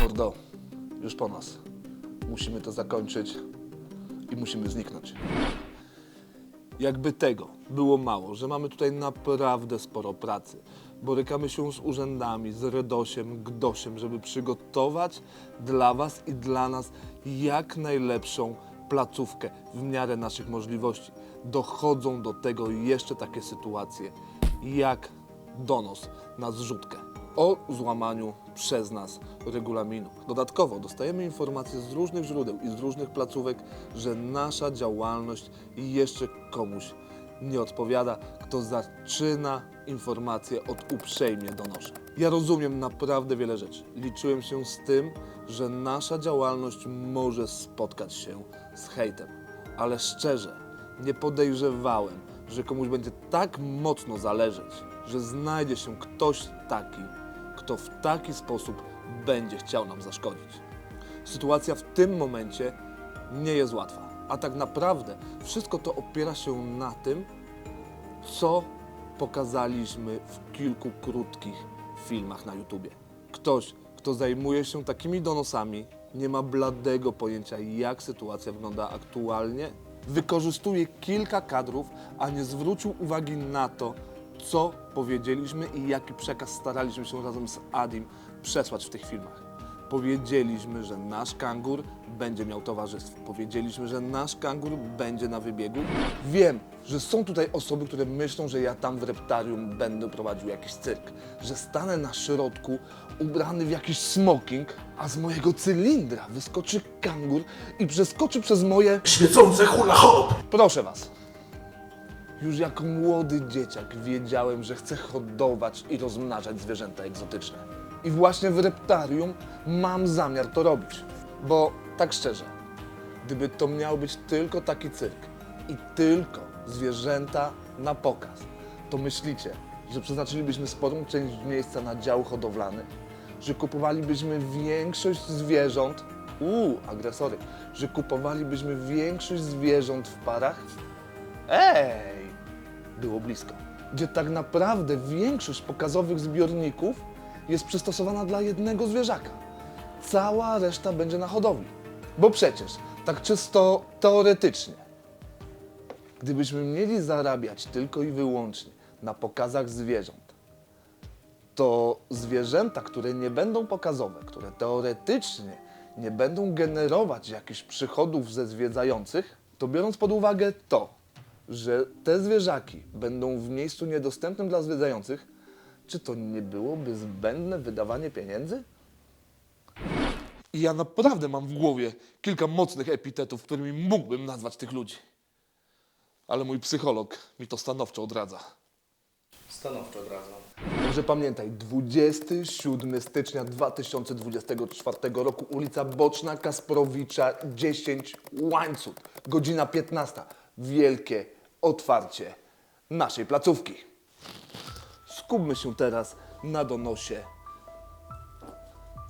Mordo, już po nas. Musimy to zakończyć i musimy zniknąć. Jakby tego było mało, że mamy tutaj naprawdę sporo pracy. Borykamy się z urzędami, z REDOSiem, GDOSiem, żeby przygotować dla Was i dla nas jak najlepszą placówkę w miarę naszych możliwości. Dochodzą do tego jeszcze takie sytuacje, jak donos na zrzutkę o złamaniu przez nas regulaminu. Dodatkowo dostajemy informacje z różnych źródeł i z różnych placówek, że nasza działalność jeszcze komuś nie odpowiada, kto zaczyna informacje od uprzejmie donoszę. Ja rozumiem naprawdę wiele rzeczy. Liczyłem się z tym, że nasza działalność może spotkać się z hejtem, ale szczerze nie podejrzewałem, że komuś będzie tak mocno zależeć, że znajdzie się ktoś taki, kto w taki sposób będzie chciał nam zaszkodzić. Sytuacja w tym momencie nie jest łatwa, a tak naprawdę wszystko to opiera się na tym, co pokazaliśmy w kilku krótkich filmach na YouTubie. Ktoś, kto zajmuje się takimi donosami, nie ma bladego pojęcia, jak sytuacja wygląda aktualnie. Wykorzystuje kilka kadrów, a nie zwrócił uwagi na to, co powiedzieliśmy i jaki przekaz staraliśmy się razem z Adim przesłać w tych filmach. Powiedzieliśmy, że nasz kangur będzie miał towarzystwo. Powiedzieliśmy, że nasz kangur będzie na wybiegu. Wiem, że są tutaj osoby, które myślą, że ja tam w reptarium będę prowadził jakiś cyrk. Że stanę na środku ubrany w jakiś smoking, a z mojego cylindra wyskoczy kangur i przeskoczy przez moje... Świecące hula hop! Proszę was. Już jako młody dzieciak wiedziałem, że chcę hodować i rozmnażać zwierzęta egzotyczne. I właśnie w reptarium mam zamiar to robić. Bo tak szczerze, gdyby to miał być tylko taki cyrk i tylko zwierzęta na pokaz, to myślicie, że przeznaczylibyśmy sporą część miejsca na dział hodowlany? Że kupowalibyśmy większość zwierząt, uuu, agresory, że kupowalibyśmy większość zwierząt w parach? Ej! Było blisko. Gdzie tak naprawdę większość pokazowych zbiorników jest przystosowana dla jednego zwierzaka. Cała reszta będzie na hodowli. Bo przecież, tak czysto teoretycznie, gdybyśmy mieli zarabiać tylko i wyłącznie na pokazach zwierząt, to zwierzęta, które nie będą pokazowe, które teoretycznie nie będą generować jakichś przychodów ze zwiedzających, to biorąc pod uwagę to, że te zwierzaki będą w miejscu niedostępnym dla zwiedzających, czy to nie byłoby zbędne wydawanie pieniędzy? I ja naprawdę mam w głowie kilka mocnych epitetów, którymi mógłbym nazwać tych ludzi. Ale mój psycholog mi to stanowczo odradza. Stanowczo odradzam. Także pamiętaj, 27 stycznia 2024 roku, ulica Boczna Kasprowicza 10, Łańcut, godzina 15. Wielkie otwarcie naszej placówki. Skupmy się teraz na donosie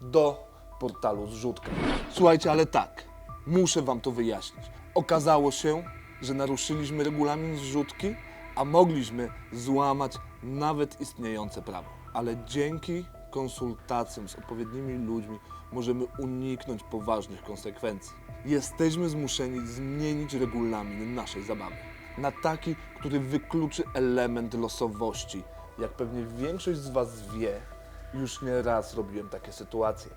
do portalu Zrzutka. Słuchajcie, ale tak, muszę wam to wyjaśnić. Okazało się, że naruszyliśmy regulamin zrzutki, a mogliśmy złamać nawet istniejące prawo. Ale dzięki konsultacjom z odpowiednimi ludźmi możemy uniknąć poważnych konsekwencji. Jesteśmy zmuszeni zmienić regulamin naszej zabawy na taki, który wykluczy element losowości. Jak pewnie większość z Was wie, już nie raz robiłem takie sytuacje.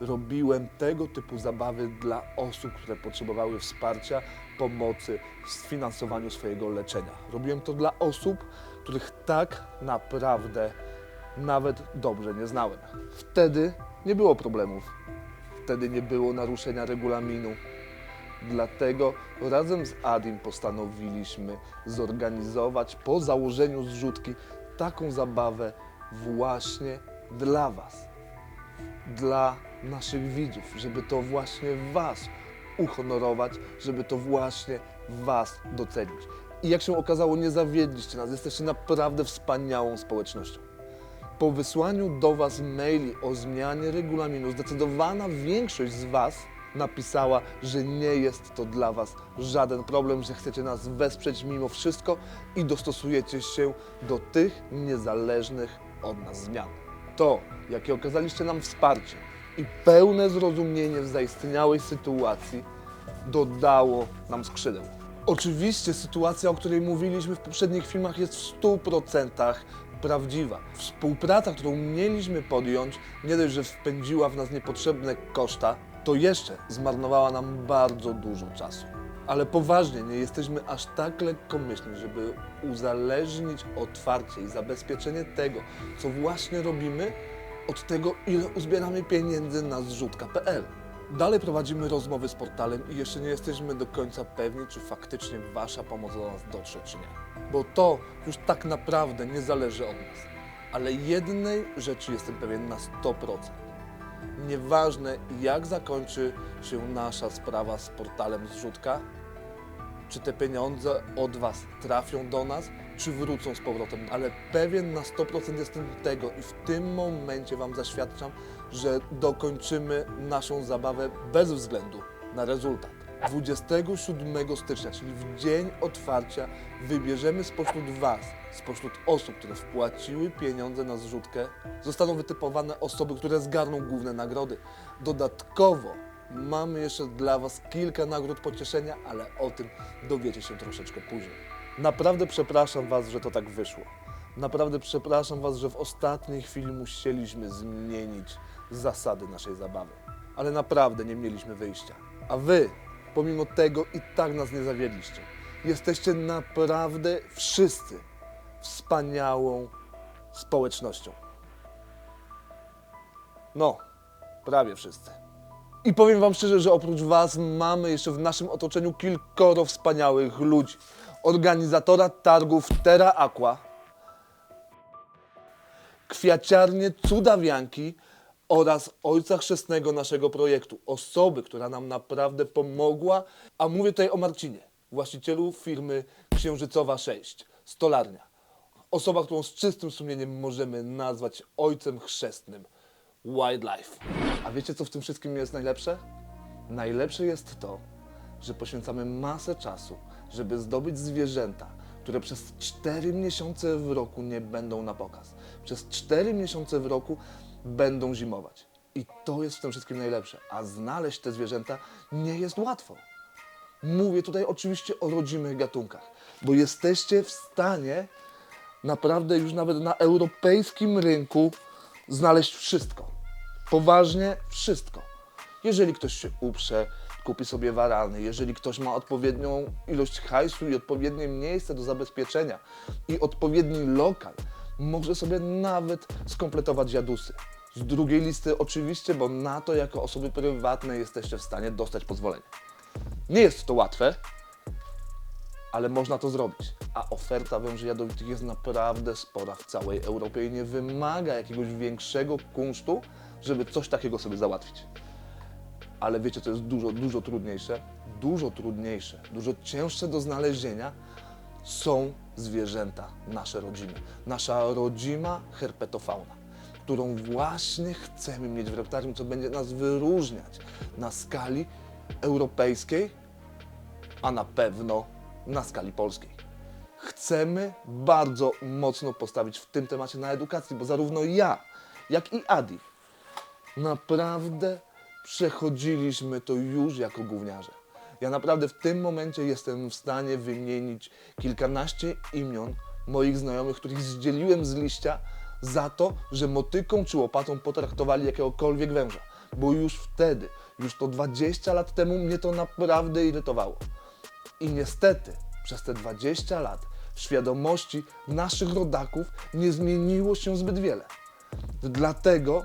Robiłem tego typu zabawy dla osób, które potrzebowały wsparcia, pomocy w sfinansowaniu swojego leczenia. Robiłem to dla osób, których tak naprawdę nawet dobrze nie znałem. Wtedy nie było problemów. Wtedy nie było naruszenia regulaminu. Dlatego razem z Adim postanowiliśmy zorganizować po założeniu zrzutki taką zabawę właśnie dla Was, dla naszych widzów, żeby to właśnie Was uhonorować, żeby to właśnie Was docenić. I jak się okazało, nie zawiedliście nas, jesteście naprawdę wspaniałą społecznością. Po wysłaniu do Was maili o zmianie regulaminu, zdecydowana większość z Was napisała, że nie jest to dla Was żaden problem, że chcecie nas wesprzeć mimo wszystko i dostosujecie się do tych niezależnych od nas zmian. To, jakie okazaliście nam wsparcie, i pełne zrozumienie w zaistniałej sytuacji dodało nam skrzydeł. Oczywiście sytuacja, o której mówiliśmy w poprzednich filmach jest w 100% prawdziwa. Współpraca, którą mieliśmy podjąć, nie dość, że wpędziła w nas niepotrzebne koszta, to jeszcze zmarnowała nam bardzo dużo czasu. Ale poważnie, nie jesteśmy aż tak lekkomyślni, żeby uzależnić otwarcie i zabezpieczenie tego, co właśnie robimy, od tego, ile uzbieramy pieniędzy na zrzutka.pl. Dalej prowadzimy rozmowy z portalem i jeszcze nie jesteśmy do końca pewni, czy faktycznie Wasza pomoc do nas dotrze, czy nie. Bo to już tak naprawdę nie zależy od nas. Ale jednej rzeczy jestem pewien na 100%. Nieważne, jak zakończy się nasza sprawa z portalem zrzutka, czy te pieniądze od Was trafią do nas, czy wrócą z powrotem. Ale pewien na 100% jestem tego i w tym momencie Wam zaświadczam, że dokończymy naszą zabawę bez względu na rezultat. 27 stycznia, czyli w dzień otwarcia, wybierzemy spośród Was, spośród osób, które wpłaciły pieniądze na zrzutkę, zostaną wytypowane osoby, które zgarną główne nagrody. Dodatkowo mamy jeszcze dla Was kilka nagród pocieszenia, ale o tym dowiecie się troszeczkę później. Naprawdę przepraszam Was, że to tak wyszło. Naprawdę przepraszam Was, że w ostatniej chwili musieliśmy zmienić zasady naszej zabawy. Ale naprawdę nie mieliśmy wyjścia. A Wy, pomimo tego, i tak nas nie zawiedliście. Jesteście naprawdę wszyscy wspaniałą społecznością. No, prawie wszyscy. I powiem Wam szczerze, że oprócz Was mamy jeszcze w naszym otoczeniu kilkoro wspaniałych ludzi. Organizatora targów Terra Aqua, kwiaciarnię Cudawianki oraz ojca chrzestnego naszego projektu. Osoby, która nam naprawdę pomogła, a mówię tutaj o Marcinie, właścicielu firmy Księżycowa 6, stolarnia. Osoba, którą z czystym sumieniem możemy nazwać ojcem chrzestnym wildlife. A wiecie, co w tym wszystkim jest najlepsze? Najlepsze jest to, że poświęcamy masę czasu, żeby zdobyć zwierzęta, które przez 4 miesiące w roku nie będą na pokaz. Przez 4 miesiące w roku będą zimować. I to jest w tym wszystkim najlepsze. A znaleźć te zwierzęta nie jest łatwo. Mówię tutaj oczywiście o rodzimych gatunkach, bo jesteście w stanie naprawdę już nawet na europejskim rynku znaleźć wszystko. Poważnie wszystko. Jeżeli ktoś się uprze, kupi sobie warany, jeżeli ktoś ma odpowiednią ilość hajsu i odpowiednie miejsce do zabezpieczenia i odpowiedni lokal, może sobie nawet skompletować jadusy. Z drugiej listy oczywiście, bo na to jako osoby prywatne jesteście w stanie dostać pozwolenie. Nie jest to łatwe, ale można to zrobić. A oferta węży jadowitych jest naprawdę spora w całej Europie i nie wymaga jakiegoś większego kunsztu, żeby coś takiego sobie załatwić. Ale wiecie, co jest dużo, dużo trudniejsze? Dużo trudniejsze, dużo cięższe do znalezienia są zwierzęta nasze rodzime. Nasza rodzima herpetofauna, którą właśnie chcemy mieć w reptarium, co będzie nas wyróżniać na skali europejskiej, a na pewno na skali polskiej. Chcemy bardzo mocno postawić w tym temacie na edukacji, bo zarówno ja, jak i Adi naprawdę przechodziliśmy to już jako gówniarze. Ja naprawdę w tym momencie jestem w stanie wymienić kilkanaście imion moich znajomych, których zdzieliłem z liścia za to, że motyką czy łopatą potraktowali jakiegokolwiek węża. Bo już wtedy, już to 20 lat temu mnie to naprawdę irytowało. I niestety przez te 20 lat w świadomości naszych rodaków nie zmieniło się zbyt wiele. Dlatego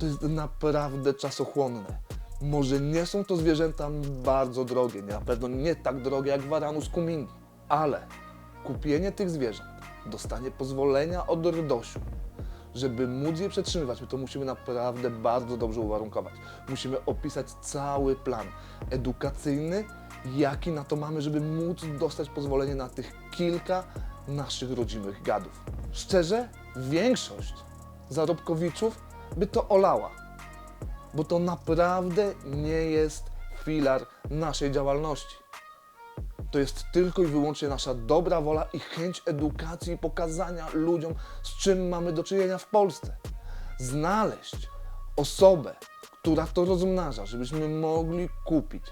to jest naprawdę czasochłonne. Może nie są to zwierzęta bardzo drogie, na pewno nie tak drogie jak waranus kumingi, ale kupienie tych zwierząt, dostanie pozwolenia od RDOŚ-u, żeby móc je przetrzymywać, my to musimy naprawdę bardzo dobrze uwarunkować. Musimy opisać cały plan edukacyjny, jaki na to mamy, żeby móc dostać pozwolenie na tych kilka naszych rodzimych gadów. Szczerze, większość zarobkowiczów by to olała, bo to naprawdę nie jest filar naszej działalności. To jest tylko i wyłącznie nasza dobra wola i chęć edukacji i pokazania ludziom, z czym mamy do czynienia w Polsce. Znaleźć osobę, która to rozmnaża, żebyśmy mogli kupić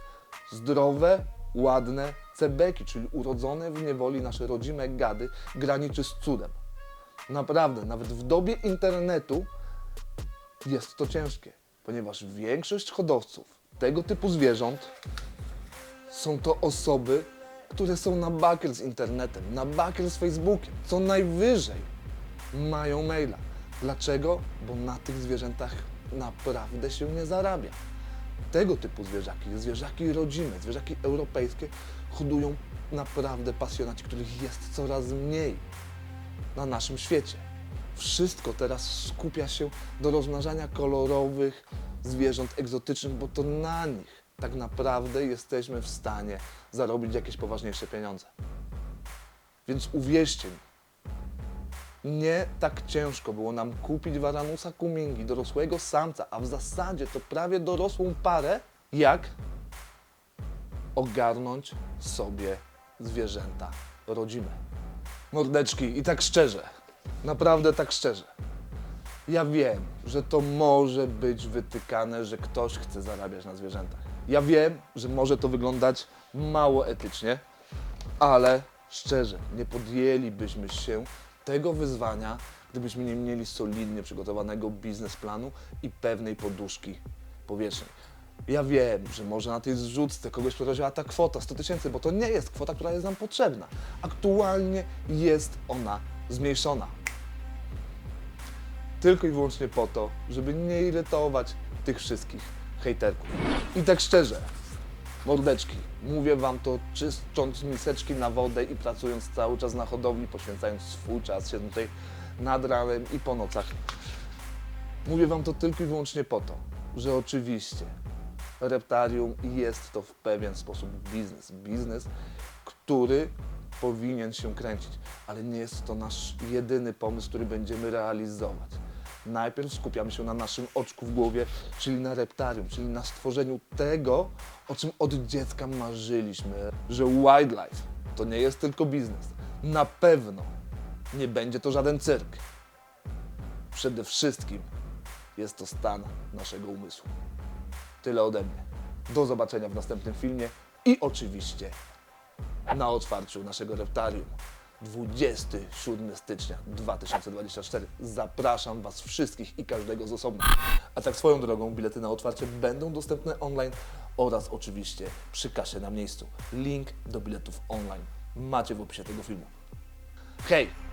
zdrowe, ładne cebeki, czyli urodzone w niewoli nasze rodzime gady, graniczy z cudem. Naprawdę, nawet w dobie internetu jest to ciężkie, ponieważ większość hodowców tego typu zwierząt są to osoby, które są na bakier z internetem, na bakier z Facebookiem, co najwyżej mają maila. Dlaczego? Bo na tych zwierzętach naprawdę się nie zarabia. Tego typu zwierzaki, zwierzaki rodzime, zwierzaki europejskie hodują naprawdę pasjonaci, których jest coraz mniej na naszym świecie. Wszystko teraz skupia się do rozmnażania kolorowych zwierząt egzotycznych, bo to na nich tak naprawdę jesteśmy w stanie zarobić jakieś poważniejsze pieniądze. Więc uwierzcie mi, nie tak ciężko było nam kupić Varanusa kumingi, dorosłego samca, a w zasadzie to prawie dorosłą parę, jak ogarnąć sobie zwierzęta rodzime. Mordeczki, i tak szczerze, naprawdę tak szczerze. Ja wiem, że to może być wytykane, że ktoś chce zarabiać na zwierzętach. Ja wiem, że może to wyglądać mało etycznie, ale szczerze, nie podjęlibyśmy się tego wyzwania, gdybyśmy nie mieli solidnie przygotowanego biznesplanu i pewnej poduszki powietrznej. Ja wiem, że może na tej zrzutce kogoś przeraziła ta kwota 100 tysięcy, bo to nie jest kwota, która jest nam potrzebna. Aktualnie jest ona zmniejszona. Tylko i wyłącznie po to, żeby nie irytować tych wszystkich hejterków. I tak szczerze, mordeczki, mówię wam to czyszcząc miseczki na wodę i pracując cały czas na hodowli, poświęcając swój czas, siedząc tutaj nad ranem i po nocach. Mówię wam to tylko i wyłącznie po to, że oczywiście reptarium jest to w pewien sposób biznes. Biznes, który powinien się kręcić, ale nie jest to nasz jedyny pomysł, który będziemy realizować. Najpierw skupiamy się na naszym oczku w głowie, czyli na reptarium, czyli na stworzeniu tego, o czym od dziecka marzyliśmy, że wildlife to nie jest tylko biznes. Na pewno nie będzie to żaden cyrk. Przede wszystkim jest to stan naszego umysłu. Tyle ode mnie. Do zobaczenia w następnym filmie i oczywiście na otwarciu naszego reptarium 27 stycznia 2024. Zapraszam Was wszystkich i każdego z osobna. A tak swoją drogą, bilety na otwarcie będą dostępne online oraz oczywiście przy kasie na miejscu. Link do biletów online macie w opisie tego filmu. Hej!